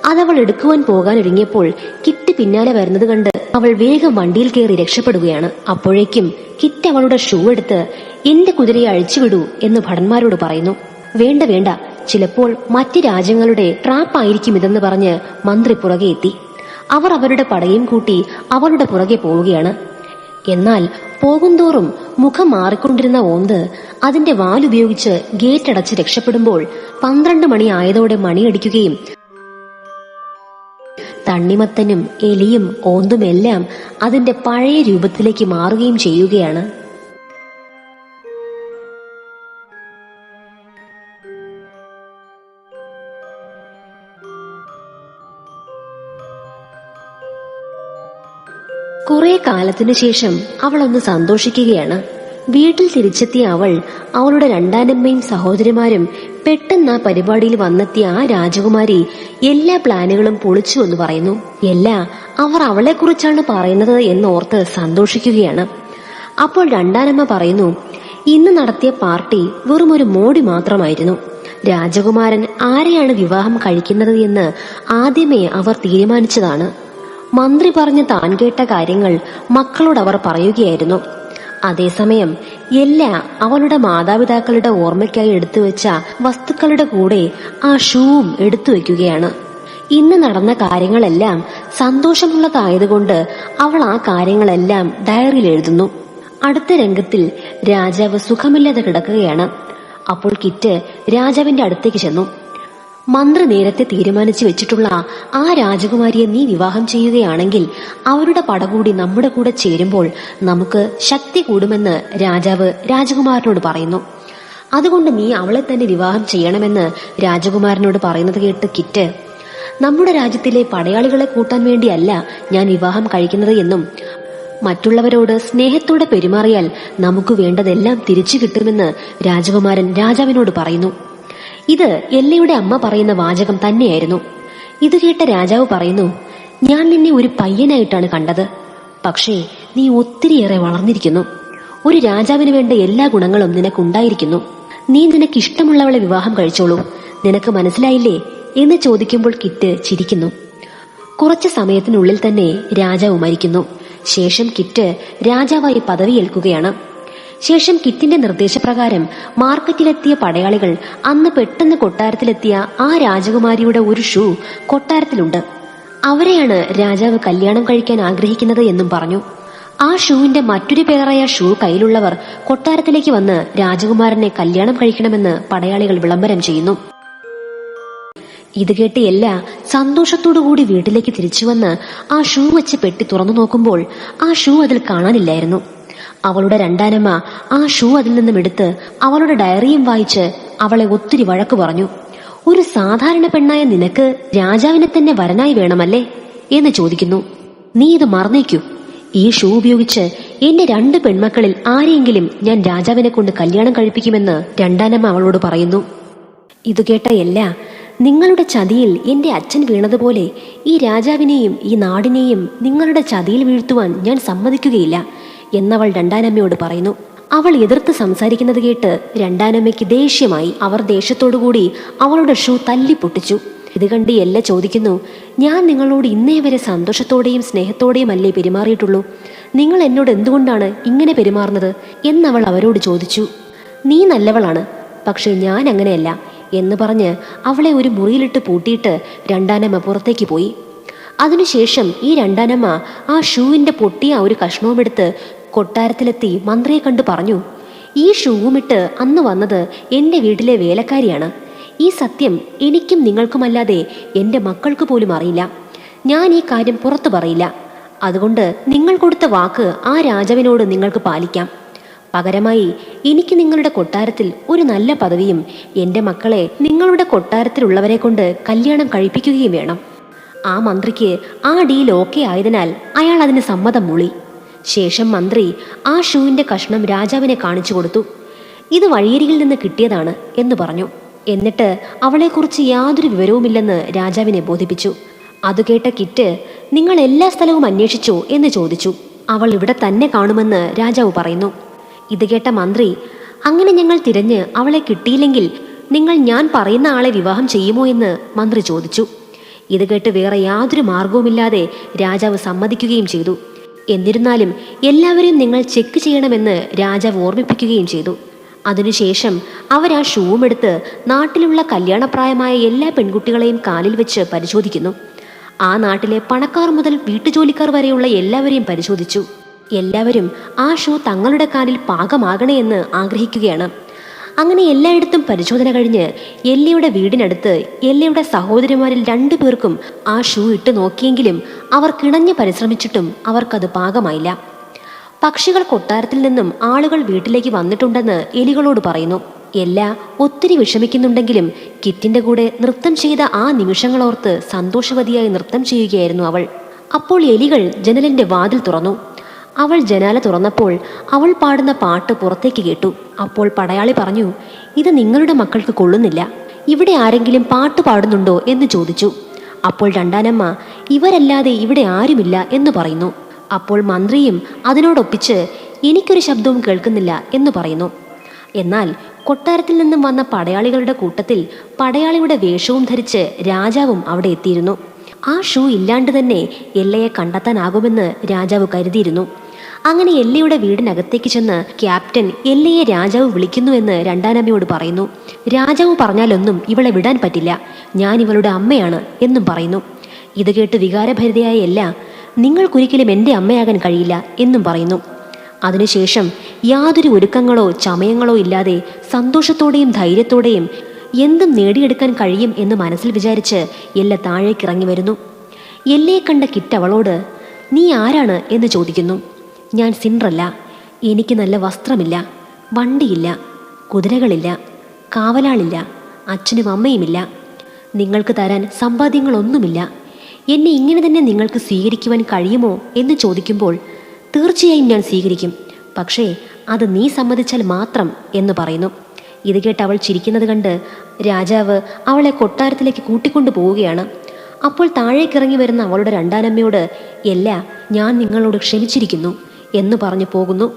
Speaker 1: അതവൾ എടുക്കുവാൻ പോകാൻ ഒരുങ്ങിയപ്പോൾ കിറ്റ് പിന്നാലെ വരുന്നത് കണ്ട് അവൾ വേഗം വണ്ടിയിൽ കയറി രക്ഷപ്പെടുകയാണ്. അപ്പോഴേക്കും കിറ്റ് അവളുടെ ഷൂ എടുത്ത് എന്റെ കുതിരയെ അഴിച്ചുവിടൂ എന്ന് ഭടന്മാരോട് പറയുന്നു. വേണ്ട വേണ്ട ചിലപ്പോൾ മറ്റ് രാജ്യങ്ങളുടെ ട്രാപ്പായിരിക്കും ഇതെന്ന് പറഞ്ഞ് മന്ത്രി പുറകെ എത്തി. അവർ അവരുടെ പടയും കൂട്ടി അവളുടെ പുറകെ പോവുകയാണ്. എന്നാൽ പോകുന്തോറും മുഖം മാറിക്കൊണ്ടിരുന്ന ഓന്ത് അതിന്റെ വാലുപയോഗിച്ച് ഗേറ്റ് അടച്ച് രക്ഷപ്പെടുമ്പോൾ പന്ത്രണ്ട് മണി ആയതോടെ മണിയടിക്കുകയും തണ്ണിമത്തനും എലിയും ഓന്തുമെല്ലാം അതിന്റെ പഴയ രൂപത്തിലേക്ക് മാറുകയും ചെയ്യുകയാണ്. കുറെ കാലത്തിനു ശേഷം അവൾ ഒന്ന് സന്തോഷിക്കുകയാണ്. വീട്ടിൽ തിരിച്ചെത്തിയ അവൾ അവളുടെ രണ്ടാനമ്മയും സഹോദരിമാരും പെട്ടെന്ന് ആ പരിപാടിയിൽ വന്നെത്തിയ ആ രാജകുമാരി എല്ലാ പ്ലാനുകളും പൊളിച്ചു എന്ന് പറയുന്നു. എല്ലാ അവർ അവളെക്കുറിച്ചാണ് പറയുന്നത് എന്നോർത്ത് സന്തോഷിക്കുകയാണ്. അപ്പോൾ രണ്ടാനമ്മ പറയുന്നു ഇന്ന് നടത്തിയ പാർട്ടി വെറും ഒരു മോടി മാത്രമായിരുന്നു. രാജകുമാരൻ ആരെയാണ് വിവാഹം കഴിക്കുന്നത് എന്ന് ആദ്യമേ അവർ തീരുമാനിച്ചതാണ്. മന്ത്രി പറഞ്ഞ് താൻ കേട്ട കാര്യങ്ങൾ മക്കളോട് അവർ പറയുകയായിരുന്നു. അതേസമയം എല്ലാ അവളുടെ മാതാപിതാക്കളുടെ ഓർമ്മയ്ക്കായി എടുത്തു വെച്ച വസ്തുക്കളുടെ കൂടെ ആ ഷൂവും എടുത്തു വെക്കുകയാണ്. ഇന്ന് നടന്ന കാര്യങ്ങളെല്ലാം സന്തോഷമുള്ളതായതുകൊണ്ട് അവൾ ആ കാര്യങ്ങളെല്ലാം ഡയറിയിൽ എഴുതുന്നു. അടുത്ത രംഗത്തിൽ രാജാവ് സുഖമില്ലാതെ കിടക്കുകയാണ്. അപ്പോൾ കിറ്റ് രാജാവിന്റെ അടുത്തേക്ക് ചെന്നു. മന്ത്രി നേരത്തെ തീരുമാനിച്ചു വെച്ചിട്ടുള്ള ആ രാജകുമാരിയെ നീ വിവാഹം ചെയ്യുകയാണെങ്കിൽ അവരുടെ പടകൂടി നമ്മുടെ കൂടെ ചേരുമ്പോൾ നമുക്ക് ശക്തി കൂടുമെന്ന് രാജാവ് രാജകുമാരനോട് പറയുന്നു. അതുകൊണ്ട് നീ അവളെ തന്നെ വിവാഹം ചെയ്യണമെന്ന് രാജകുമാരനോട് പറയുന്നത് കേട്ട് കിറ്റ്. നമ്മുടെ രാജ്യത്തിലെ പടയാളികളെ കൂട്ടാൻ വേണ്ടിയല്ല ഞാൻ വിവാഹം കഴിക്കുന്നത് എന്നും മറ്റുള്ളവരോട് സ്നേഹത്തോടെ പെരുമാറിയാൽ നമുക്ക് വേണ്ടതെല്ലാം തിരിച്ചു കിട്ടുമെന്ന് രാജകുമാരൻ രാജാവിനോട് പറയുന്നു. ഇത് എല്ലയുടെ അമ്മ പറയുന്ന വാചകം തന്നെയായിരുന്നു. ഇത് കേട്ട രാജാവ് പറയുന്നു ഞാൻ നിന്നെ ഒരു പയ്യനായിട്ടാണ് കണ്ടത്. പക്ഷേ നീ ഒത്തിരിയേറെ വളർന്നിരിക്കുന്നു. ഒരു രാജാവിന് വേണ്ട എല്ലാ ഗുണങ്ങളും നിനക്കുണ്ടായിരിക്കുന്നു. നീ നിനക്ക് ഇഷ്ടമുള്ളവളെ വിവാഹം കഴിച്ചോളൂ. നിനക്ക് മനസ്സിലായില്ലേ? എന്ന് ചോദിക്കുമ്പോൾ കിറ്റ് ചിരിക്കുന്നു. കുറച്ച് സമയത്തിനുള്ളിൽ തന്നെ രാജാവ് മരിക്കുന്നു. ശേഷം കിറ്റ് രാജാവായി പദവിയേൽക്കുകയാണ് ശേഷം കിറ്റിന്റെ നിർദ്ദേശപ്രകാരം മാർക്കറ്റിലെത്തിയ പടയാളികൾ അന്ന് പെട്ടെന്ന് കൊട്ടാരത്തിലെത്തിയ ആ രാജകുമാരിയുടെ ഒരു ഷൂ കൊട്ടാരത്തിലുണ്ട്. അവരെയാണ് രാജാവ് കല്യാണം കഴിക്കാൻ ആഗ്രഹിക്കുന്നത് എന്നും പറഞ്ഞു. ആ ഷൂവിന്റെ മറ്റൊരു പേരായ ഷൂ കയ്യിലുള്ളവർ കൊട്ടാരത്തിലേക്ക് വന്ന് രാജകുമാരനെ കല്യാണം കഴിക്കണമെന്ന് പടയാളികൾ വിളംബരം ചെയ്യുന്നു. ഇത് കേട്ട് എല്ലാ സന്തോഷത്തോടുകൂടി വീട്ടിലേക്ക് തിരിച്ചുവന്ന് ആ ഷൂ വെച്ച് പെട്ടി തുറന്നു നോക്കുമ്പോൾ ആ ഷൂ അതിൽ കാണാനില്ലായിരുന്നു. അവളുടെ രണ്ടാനമ്മ ആ ഷൂ അതിൽ നിന്നും എടുത്ത് അവളുടെ ഡയറിയും വായിച്ച് അവളെ ഒത്തിരി വഴക്കു പറഞ്ഞു. ഒരു സാധാരണ പെണ്ണായ നിനക്ക് രാജാവിനെ തന്നെ വരനായി വേണമല്ലേ? എന്ന് ചോദിക്കുന്നു. നീ ഇത് മറന്നേക്കൂ. ഈ ഷൂ ഉപയോഗിച്ച് എന്റെ രണ്ട് പെൺമക്കളിൽ ആരെയെങ്കിലും ഞാൻ രാജാവിനെ കൊണ്ട് കല്യാണം കഴിപ്പിക്കുമെന്ന് രണ്ടാനമ്മ അവളോട് പറയുന്നു. ഇത് കേട്ട എല്ലാ നിങ്ങളുടെ ചതിയിൽ എന്റെ അച്ഛൻ വീണതുപോലെ ഈ രാജാവിനെയും ഈ നാടിനെയും നിങ്ങളുടെ ചതിയിൽ വീഴ്ത്തുവാൻ ഞാൻ സമ്മതിക്കുകയില്ല. എന്നവൾ രണ്ടാനമ്മയോട് പറയുന്നു അവൾ എതിർത്ത് സംസാരിക്കുന്നത് കേട്ട് രണ്ടാനമ്മയ്ക്ക് ദേഷ്യമായി അവർ ദേഷ്യത്തോടുകൂടി അവളുടെ ഷൂ തല്ലി പൊട്ടിച്ചു ഇത് കണ്ട് എല്ല ചോദിക്കുന്നു ഞാൻ നിങ്ങളോട് ഇന്നേ വരെ സന്തോഷത്തോടെയും സ്നേഹത്തോടെയും അല്ലേ പെരുമാറിയിട്ടുള്ളൂ? നിങ്ങൾ എന്നോട് എന്തുകൊണ്ടാണ് ഇങ്ങനെ പെരുമാറുന്നത്? എന്നവൾ അവരോട് ചോദിച്ചു നീ നല്ലവളാണ് പക്ഷേ ഞാൻ അങ്ങനെയല്ല എന്ന് പറഞ്ഞ് അവളെ ഒരു മുറിയിലിട്ട് പൂട്ടിയിട്ട് രണ്ടാനമ്മ പുറത്തേക്ക് പോയി. അതിനുശേഷം ഈ രണ്ടാനമ്മ ആ ഷൂവിന്റെ പൊട്ടിയ ഒരു കഷ്ണവുമെടുത്ത് കൊട്ടാരത്തിലെത്തി മന്ത്രിയെ കണ്ടു പറഞ്ഞു ഈ ഷൂവുമിട്ട് അന്ന് വന്നത് എന്റെ വീട്ടിലെ വേലക്കാരിയാണ്. ഈ സത്യം എനിക്കും നിങ്ങൾക്കുമല്ലാതെ എന്റെ മക്കൾക്ക് പോലും അറിയില്ല. ഞാൻ ഈ കാര്യം പുറത്തു പറയില്ല. അതുകൊണ്ട് നിങ്ങൾ കൊടുത്ത വാക്ക് ആ രാജാവിനോട് നിങ്ങൾക്ക് പാലിക്കാം. പകരമായി എനിക്ക് നിങ്ങളുടെ കൊട്ടാരത്തിൽ ഒരു നല്ല പദവിയും എന്റെ മക്കളെ നിങ്ങളുടെ കൊട്ടാരത്തിലുള്ളവരെ കൊണ്ട് കല്യാണം കഴിപ്പിക്കുകയും വേണം. ആ മന്ത്രിക്ക് ആ ഡീൽ ഓക്കെ ആയതിനാൽ അയാൾ അതിന് സമ്മതം മൂളി. ശേഷം മന്ത്രി ആ ഷൂവിന്റെ കഷ്ണം രാജാവിനെ കാണിച്ചു കൊടുത്തു. ഇത് വഴിയരികിൽ നിന്ന് കിട്ടിയതാണ് എന്ന് പറഞ്ഞു. എന്നിട്ട് അവളെക്കുറിച്ച് യാതൊരു വിവരവുമില്ലെന്ന് രാജാവിനെ ബോധിപ്പിച്ചു. അത് കേട്ട കിറ്റ് നിങ്ങൾ എല്ലാ സ്ഥലവും അന്വേഷിച്ചോ എന്ന് ചോദിച്ചു. അവൾ ഇവിടെ തന്നെ കാണുമെന്ന് രാജാവ് പറയുന്നു. ഇത് കേട്ട മന്ത്രി അങ്ങനെ ഞങ്ങൾ തിരഞ്ഞ് അവളെ കിട്ടിയില്ലെങ്കിൽ നിങ്ങൾ ഞാൻ പറയുന്ന ആളെ വിവാഹം ചെയ്യുമോ? എന്ന് മന്ത്രി ചോദിച്ചു. ഇത് കേട്ട് വേറെ യാതൊരു മാർഗവുമില്ലാതെ രാജാവ് സമ്മതിക്കുകയും ചെയ്തു. എന്നിരുന്നാലും എല്ലാവരെയും നിങ്ങൾ ചെക്ക് ചെയ്യണമെന്ന് രാജാവ് ഓർമ്മിപ്പിക്കുകയും ചെയ്തു. അതിനുശേഷം അവർ ആ ഷൂവും എടുത്ത് നാട്ടിലുള്ള കല്യാണപ്രായമായ എല്ലാ പെൺകുട്ടികളെയും കാലിൽ വെച്ച് പരിശോധിക്കുന്നു. ആ നാട്ടിലെ പണക്കാർ മുതൽ വീട്ടുജോലിക്കാർ വരെയുള്ള എല്ലാവരെയും പരിശോധിച്ചു. എല്ലാവരും ആ ഷൂ തങ്ങളുടെ കാലിൽ പാകമാകണേ എന്ന് ആഗ്രഹിക്കുകയാണ്. അങ്ങനെ എല്ലായിടത്തും പരിശോധന കഴിഞ്ഞ് എല്ലിയുടെ വീടിനടുത്ത് എല്ലിയുടെ സഹോദരിമാരിൽ രണ്ടു പേർക്കും ആ ഷൂ ഇട്ട് നോക്കിയെങ്കിലും അവർ കിണഞ്ഞ് പരിശ്രമിച്ചിട്ടും അവർക്കത് പാകമായില്ല. പക്ഷികൾ കൊട്ടാരത്തിൽ നിന്നും ആളുകൾ വീട്ടിലേക്ക് വന്നിട്ടുണ്ടെന്ന് എലികളോട് പറയുന്നു. എല്ലാ ഒത്തിരി വിഷമിക്കുന്നുണ്ടെങ്കിലും കിറ്റിന്റെ കൂടെ നൃത്തം ചെയ്ത ആ നിമിഷങ്ങളോർത്ത് സന്തോഷവതിയായി നൃത്തം ചെയ്യുകയായിരുന്നു അവൾ. അപ്പോൾ എലികൾ ജനലിന്റെ വാതിൽ തുറന്നു. അവൾ ജനാല തുറന്നപ്പോൾ അവൾ പാടുന്ന പാട്ട് പുറത്തേക്ക് കേട്ടു. അപ്പോൾ പടയാളി പറഞ്ഞു ഇത് നിങ്ങളുടെ മക്കൾക്ക് കൊള്ളുന്നില്ല. ഇവിടെ ആരെങ്കിലും പാട്ട് പാടുന്നുണ്ടോ എന്ന് ചോദിച്ചു. അപ്പോൾ രണ്ടാനമ്മ ഇവരല്ലാതെ ഇവിടെ ആരുമില്ല എന്ന് പറയുന്നു. അപ്പോൾ മന്ത്രിയും അതിനോടൊപ്പിച്ച് എനിക്കൊരു ശബ്ദവും കേൾക്കുന്നില്ല എന്ന് പറയുന്നു. എന്നാൽ കൊട്ടാരത്തിൽ നിന്നും വന്ന പടയാളികളുടെ കൂട്ടത്തിൽ പടയാളിയുടെ വേഷവും ധരിച്ച് രാജാവും അവിടെ എത്തിയിരുന്നു. ആ ഷൂ ഇല്ലാണ്ട് തന്നെ എല്ലയെ കണ്ടെത്താനാകുമെന്ന് രാജാവ് കരുതിയിരുന്നു. അങ്ങനെ എല്ലിയുടെ വീടിനകത്തേക്ക് ചെന്ന് ക്യാപ്റ്റൻ എല്ലിയെ രാജാവ് വിളിക്കുന്നുവെന്ന് രണ്ടാനമ്മയോട് പറയുന്നു. രാജാവ് പറഞ്ഞാലൊന്നും ഇവളെ വിടാൻ പറ്റില്ല. ഞാൻ ഇവളുടെ അമ്മയാണ് എന്നും പറയുന്നു. ഇത് കേട്ട് വികാരഭരിതയായ എല്ല നിങ്ങൾക്കൊരിക്കലും എന്റെ അമ്മയാകാൻ കഴിയില്ല എന്നും പറയുന്നു. അതിനുശേഷം യാതൊരു ഒരുക്കങ്ങളോ ചമയങ്ങളോ ഇല്ലാതെ സന്തോഷത്തോടെയും ധൈര്യത്തോടെയും എന്തും നേടിയെടുക്കാൻ കഴിയും എന്ന് മനസ്സിൽ വിചാരിച്ച് എല്ല താഴേക്കിറങ്ങി വരുന്നു. എല്ലയെ കണ്ട കിറ്റവളോട് നീ ആരാണ്? എന്ന് ചോദിക്കുന്നു. ഞാൻ സിൻഡ്രല്ല എനിക്ക് നല്ല വസ്ത്രമില്ല. വണ്ടിയില്ല. കുതിരകളില്ല. കാവലാളില്ല. അച്ഛനും അമ്മയുമില്ല. നിങ്ങൾക്ക് തരാൻ സമ്പാദ്യങ്ങളൊന്നുമില്ല. എന്നെ ഇങ്ങനെ തന്നെ നിങ്ങൾക്ക് സ്വീകരിക്കുവാൻ കഴിയുമോ എന്ന് ചോദിക്കുമ്പോൾ തീർച്ചയായും ഞാൻ സ്വീകരിക്കും. പക്ഷേ അത് നീ സമ്മതിച്ചാൽ മാത്രം എന്ന് പറയുന്നു. ഇത് കേട്ട് അവൾ ചിരിക്കുന്നത് കണ്ട് രാജാവ് അവളെ കൊട്ടാരത്തിലേക്ക് കൂട്ടിക്കൊണ്ടു പോവുകയാണ്. അപ്പോൾ താഴേക്കിറങ്ങി വരുന്ന അവളുടെ രണ്ടാനമ്മയോട് എല്ലാ ഞാൻ നിങ്ങളോട് ക്ഷമിച്ചിരിക്കുന്നു. എന്ന് പറഞ്ഞു പോകുന്നു.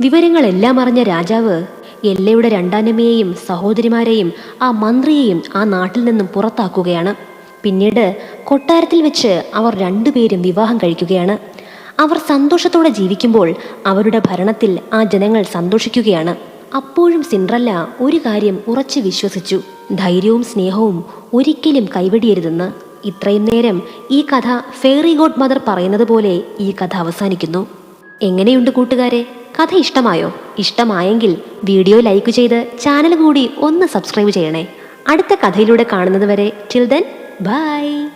Speaker 1: വിവരങ്ങളെല്ലാം അറിഞ്ഞ രാജാവ് എല്ലയുടെ രണ്ടാനമ്മയെയും സഹോദരിമാരെയും ആ മന്ത്രിയെയും ആ നാട്ടിൽ നിന്നും പുറത്താക്കുകയാണ്. പിന്നീട് കൊട്ടാരത്തിൽ വെച്ച് അവർ രണ്ടുപേരും വിവാഹം കഴിക്കുകയാണ്. അവർ സന്തോഷത്തോടെ ജീവിക്കുമ്പോൾ അവരുടെ ഭരണത്തിൽ ആ ജനങ്ങൾ സന്തോഷിക്കുകയാണ്. അപ്പോഴും സിൻഡ്രല്ല ഒരു കാര്യം ഉറച്ചു വിശ്വസിച്ചു. ധൈര്യവും സ്നേഹവും ഒരിക്കലും കൈവെടിയരുതെന്ന്. ഇത്രയും നേരം ഈ കഥ ഫെയറി ഗോഡ് മദർ പറയുന്നത് പോലെ ഈ കഥ അവസാനിക്കുന്നു. എങ്ങനെയുണ്ട് കൂട്ടുകാരെ? കഥ ഇഷ്ടമായോ? ഇഷ്ടമായെങ്കിൽ വീഡിയോ ലൈക്ക് ചെയ്ത് ചാനൽ കൂടി ഒന്ന് സബ്സ്ക്രൈബ് ചെയ്യണേ. അടുത്ത കഥയിലൂടെ കാണുന്നത് വരെ ടിൽ ദെൻ ബൈ